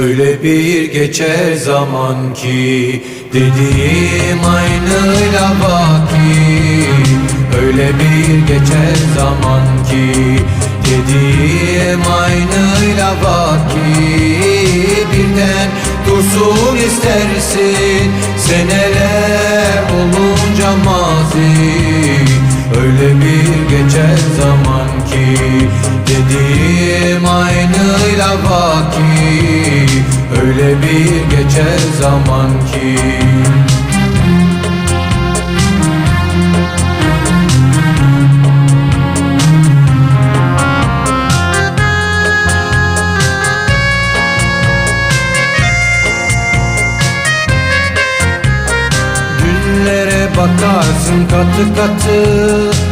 Öyle bir geçer zaman ki Dediğim aynıyla baki. Öyle bir geçer zaman ki Dediğim aynıyla baki. Birden dursun istersin Seneler olunca mazi. Öyle bir geçer zaman ki Dediğim aynıyla baki Öyle bir geçer zaman ki. Günlere bakarsın katı katı